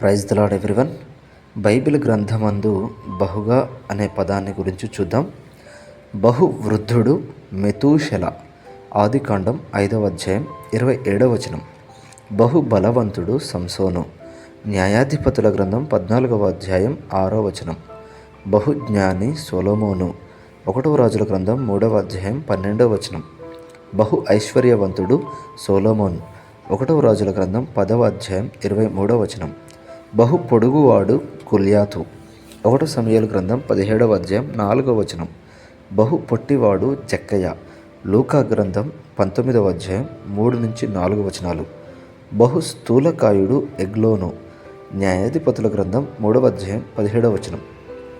Praise the lord everyone Bible గ్రంథమందు బహుగా అనే పదాన్ని గురించి చూద్దాం. బహు వృద్ధుడు మెతూషెల ఆదికాండం ఐదవ అధ్యాయం ఇరవై ఏడవ వచనం. బహు బలవంతుడు సంసోను న్యాయాధిపతుల గ్రంథం పద్నాలుగవ అధ్యాయం ఆరో వచనం. బహుజ్ఞాని సొలొమోను ఒకటవ రాజుల గ్రంథం మూడవ అధ్యాయం పన్నెండవ వచనం. బహు ఐశ్వర్యవంతుడు సోలోమోన్ ఒకటవ రాజుల గ్రంథం పదవ అధ్యాయం ఇరవై మూడవ వచనం. బహు పొడుగువాడు కుల్యాతు. ఒకటో సమయాల గ్రంథం పదిహేడవ అధ్యాయం నాలుగవ వచనం. బహు పొట్టివాడు చెక్కయ్య. లూకా గ్రంథం పంతొమ్మిదవ అధ్యాయం మూడు నుంచి నాలుగు వచనాలు. బహు స్థూలకాయుడు ఎగ్లోను. న్యాయాధిపతుల గ్రంథం మూడవ అధ్యాయం పదిహేడవ వచనం.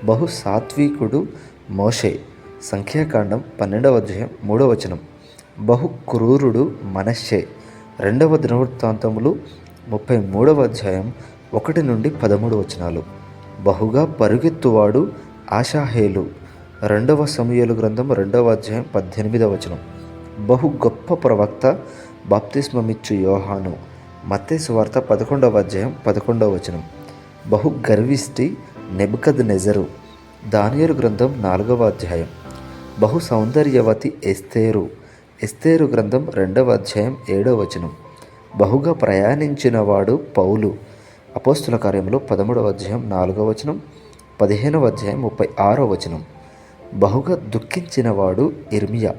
బహు సాత్వికుడు మోషే. సంఖ్యాకాండం పన్నెండవ అధ్యాయం మూడవ వచనం. బహు క్రూరుడు మనశ్శే రెండవ దినవృత్తాంతములు ముప్పై మూడవ అధ్యాయం ఒకటి నుండి పదమూడు వచనాలు. బహుగా పరుగెత్తువాడు ఆశాహేలు రెండవ సమయలు గ్రంథం రెండవ అధ్యాయం పద్దెనిమిదవ వచనం. బహు గొప్ప ప్రవక్త బాప్తిస్మమిచ్చు యోహాను. మత్తేసు వార్త పదకొండవ అధ్యాయం పదకొండవ వచనం. బహు గర్విష్టి నెబద్ నెజరు దానియలు గ్రంథం నాలుగవ అధ్యాయం. బహు సౌందర్యవతి ఎస్తేరు. ఎస్తేరు గ్రంథం రెండవ అధ్యాయం ఏడవ వచనం. బహుగా ప్రయాణించినవాడు పౌలు. అపోస్తుల కార్యంలో పదమూడవ అధ్యాయం నాలుగవ వచనం పదిహేనవ అధ్యాయం ముప్పై ఆరో వచనం. బహుగా దుఃఖించిన వాడు ఇర్మియా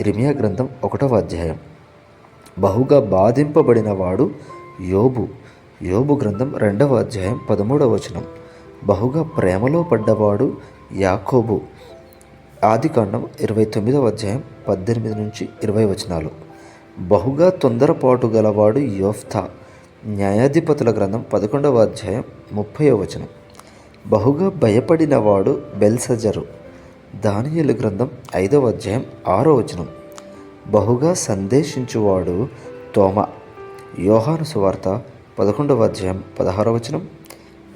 ఇర్మియా గ్రంథం ఒకటవ అధ్యాయం. బహుగా బాధింపబడిన వాడు యోబు యోబు గ్రంథం రెండవ అధ్యాయం పదమూడవ వచనం. బహుగా ప్రేమలో పడ్డవాడు యాకోబు. ఆదికాండం ఇరవై తొమ్మిదవ అధ్యాయం పద్దెనిమిది నుంచి ఇరవై వచనాలు. బహుగా తొందరపాటు గలవాడు యోఫ్తా న్యాయాధిపతుల గ్రంథం పదకొండవ అధ్యాయం ముప్పైవ వచనం. బహుగా భయపడినవాడు బెల్సజరు. దానియలు గ్రంథం ఐదవ అధ్యాయం ఆరో వచనం. బహుగా సందేశించువాడు తోమ. యోహాను సువార్త పదకొండవ అధ్యాయం పదహారవ వచనం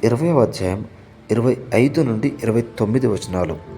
ఇరవైవ అధ్యాయం ఇరవై ఐదు నుండి ఇరవై తొమ్మిది వచనాలు.